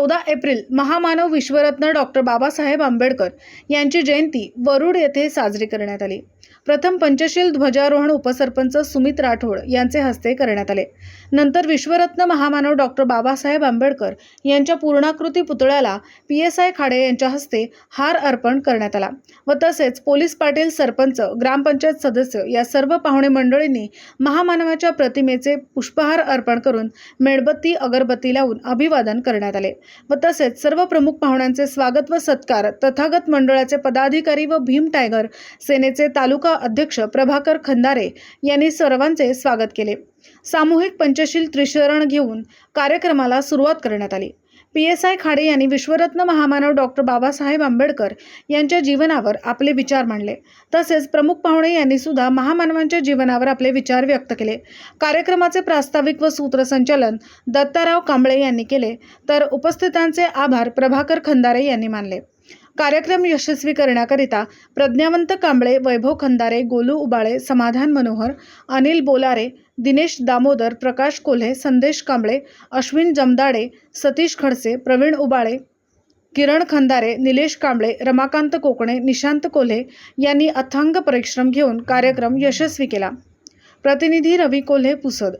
चौदा एप्रिल महामानव विश्वरत्न डॉक्टर बाबासाहेब आंबेडकर यांची जयंती वरुड येथे साजरी करण्यात आली. प्रथम पंचशील ध्वजारोहण उपसरपंच सुमित राठोड यांचे हस्ते करण्यात आले. नंतर विश्वरत्न महामानव डॉक्टर बाबासाहेब आंबेडकर यांच्या पूर्णाकृती पुतळ्याला पी एस आय खाडे यांच्या हस्ते हार अर्पण करण्यात आला व तसेच पोलीस पाटील सरपंच ग्रामपंचायत सदस्य या सर्व पाहुणे मंडळींनी महामानवाच्या प्रतिमेचे पुष्पहार अर्पण करून मेणबत्ती अगरबत्ती लावून अभिवादन करण्यात आले. व तसेच सर्व प्रमुख पाहुण्यांचे स्वागत व सत्कार तथागत मंडळाचे पदाधिकारी व भीम टायगर सेनेचे तालुका अध्यक्ष प्रभाकर खंदारे यांनी सर्वांचे स्वागत केले. सामूहिक पंचशील त्रिशरण घेऊन कार्यक्रमाला सुरुवात करण्यात आली. पी एस आय खाडे यांनी विश्वरत्न महामानव डॉक्टर बाबासाहेब आंबेडकर यांच्या जीवनावर आपले विचार मांडले. तसेच प्रमुख पाहुणे यांनी सुद्धा महामानवांच्या जीवनावर आपले विचार व्यक्त केले. कार्यक्रमाचे प्रास्ताविक व सूत्रसंचालन दत्ताराव कांबळे यांनी केले. तर उपस्थितांचे आभार प्रभाकर खंदारे यांनी मानले. कार्यक्रम यशस्वी करण्याकरिता प्रज्ञावंत कांबळे वैभव खंदारे गोलू उबाळे समाधान मनोहर अनिल बोलारे दिनेश दामोदर प्रकाश कोल्हे संदेश कांबळे अश्विन जमदाडे सतीश खडसे प्रवीण उबाळे किरण खंदारे निलेश कांबळे रमाकांत कोकणे निशांत कोल्हे यांनी अथांग परिश्रम घेऊन कार्यक्रम यशस्वी केला. प्रतिनिधी रवी कोल्हे पुसद.